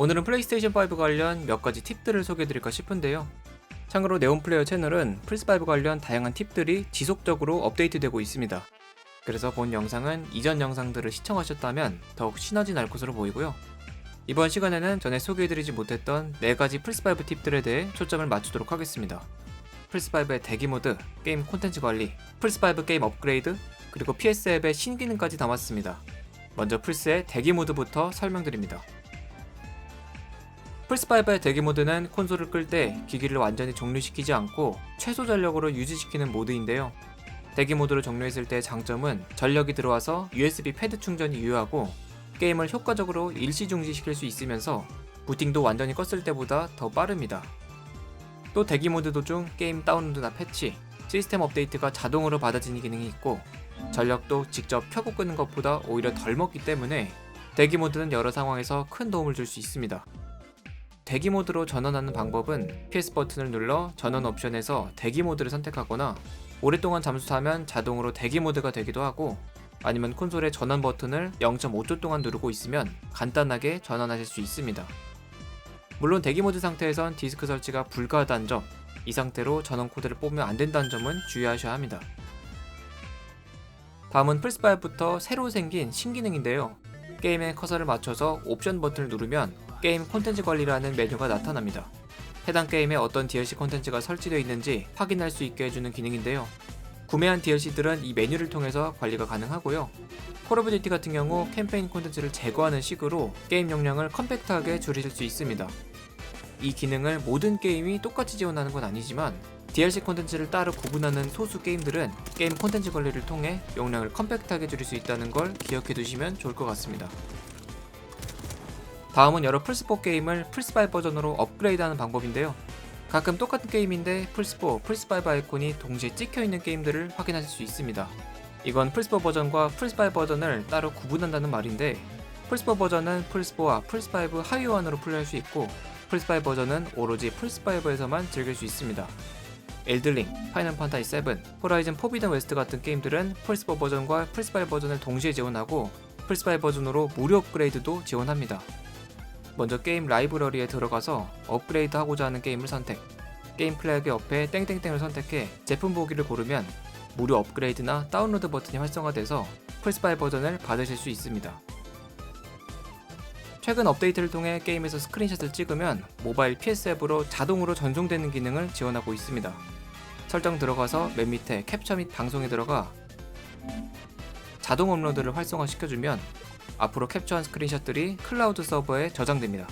오늘은 플레이스테이션 5 관련 몇 가지 팁들을 소개해드릴까 싶은데요. 참고로 네온플레이어 채널은 플스5 관련 다양한 팁들이 지속적으로 업데이트되고 있습니다. 그래서 본 영상은 이전 영상들을 시청하셨다면 더욱 시너지 날 것으로 보이고요. 이번 시간에는 전에 소개해드리지 못했던 4가지 플스5 팁들에 대해 초점을 맞추도록 하겠습니다. 플스5의 대기 모드, 게임 콘텐츠 관리, 플스5 게임 업그레이드, 그리고 PS 앱의 신기능까지 담았습니다. 먼저 플스의 대기 모드부터 설명드립니다. 플스5의 대기 모드는 콘솔을 끌 때 기기를 완전히 종료시키지 않고 최소 전력으로 유지시키는 모드인데요. 대기 모드로 종료했을 때의 장점은 전력이 들어와서 USB 패드 충전이 유효하고 게임을 효과적으로 일시 중지시킬 수 있으면서 부팅도 완전히 껐을 때보다 더 빠릅니다. 또 대기 모드 도중 게임 다운로드나 패치, 시스템 업데이트가 자동으로 받아지는 기능이 있고 전력도 직접 켜고 끄는 것보다 오히려 덜 먹기 때문에 대기 모드는 여러 상황에서 큰 도움을 줄 수 있습니다. 대기 모드로 전원하는 방법은 PS 버튼을 눌러 전원 옵션에서 대기 모드를 선택하거나 오랫동안 잠수하면 자동으로 대기 모드가 되기도 하고 아니면 콘솔의 전원 버튼을 0.5초 동안 누르고 있으면 간단하게 전원하실 수 있습니다. 물론 대기 모드 상태에선 디스크 설치가 불가하다는 점, 이 상태로 전원 코드를 뽑으면 안 된다는 점은 주의하셔야 합니다. 다음은 플스5부터 새로 생긴 신기능인데요. 게임의 커서를 맞춰서 옵션 버튼을 누르면 게임 콘텐츠 관리라는 메뉴가 나타납니다. 해당 게임에 어떤 DLC 콘텐츠가 설치되어 있는지 확인할 수 있게 해주는 기능인데요. 구매한 DLC들은 이 메뉴를 통해서 관리가 가능하고요. 콜 오브 듀티 같은 경우 캠페인 콘텐츠를 제거하는 식으로 게임 용량을 컴팩트하게 줄이실 수 있습니다. 이 기능을 모든 게임이 똑같이 지원하는 건 아니지만 DLC 콘텐츠를 따로 구분하는 소수 게임들은 게임 콘텐츠 관리를 통해 용량을 컴팩트하게 줄일 수 있다는 걸 기억해 두시면 좋을 것 같습니다. 다음은 여러 플스4 게임을 플스5 버전으로 업그레이드하는 방법인데요. 가끔 똑같은 게임인데 플스4, 플스5 아이콘이 동시에 찍혀 있는 게임들을 확인하실 수 있습니다. 이건 플스4 버전과 플스5 버전을 따로 구분한다는 말인데 플스4 버전은 플스4와 플스5 하위호환으로 플레이할 수 있고 플스5 버전은 오로지 플스5에서만 즐길 수 있습니다. 엘들링, 파이널 판타지 7, 호라이즌 포비든 웨스트 같은 게임들은 플스4 버전과 플스5 버전을 동시에 지원하고 플스5 버전으로 무료 업그레이드도 지원합니다. 먼저 게임 라이브러리에 들어가서 업그레이드 하고자 하는 게임을 선택. 게임 플래그 옆에 땡땡땡을 선택해 제품 보기를 고르면 무료 업그레이드나 다운로드 버튼이 활성화돼서 플스5 버전을 받으실 수 있습니다. 최근 업데이트를 통해 게임에서 스크린샷을 찍으면 모바일 PS 앱으로 자동으로 전송되는 기능을 지원하고 있습니다. 설정 들어가서 맨 밑에 캡처 및 방송에 들어가 자동 업로드를 활성화시켜주면 앞으로 캡처한 스크린샷들이 클라우드 서버에 저장됩니다.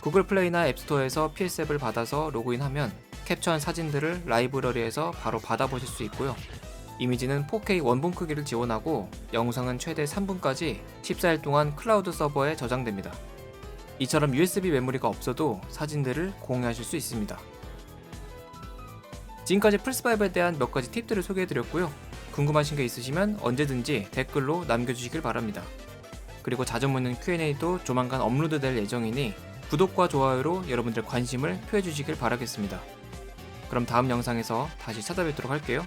구글 플레이나 앱스토어에서 PS 앱을 받아서 로그인하면 캡처한 사진들을 라이브러리에서 바로 받아보실 수 있고요. 이미지는 4K 원본 크기를 지원하고 영상은 최대 3분까지 14일 동안 클라우드 서버에 저장됩니다. 이처럼 USB 메모리가 없어도 사진들을 공유하실 수 있습니다. 지금까지 플스5에 대한 몇 가지 팁들을 소개해드렸고요. 궁금하신 게 있으시면 언제든지 댓글로 남겨주시길 바랍니다. 그리고 자주 묻는 Q&A도 조만간 업로드 될 예정이니 구독과 좋아요로 여러분들 관심을 표해주시길 바라겠습니다. 그럼 다음 영상에서 다시 찾아뵙도록 할게요.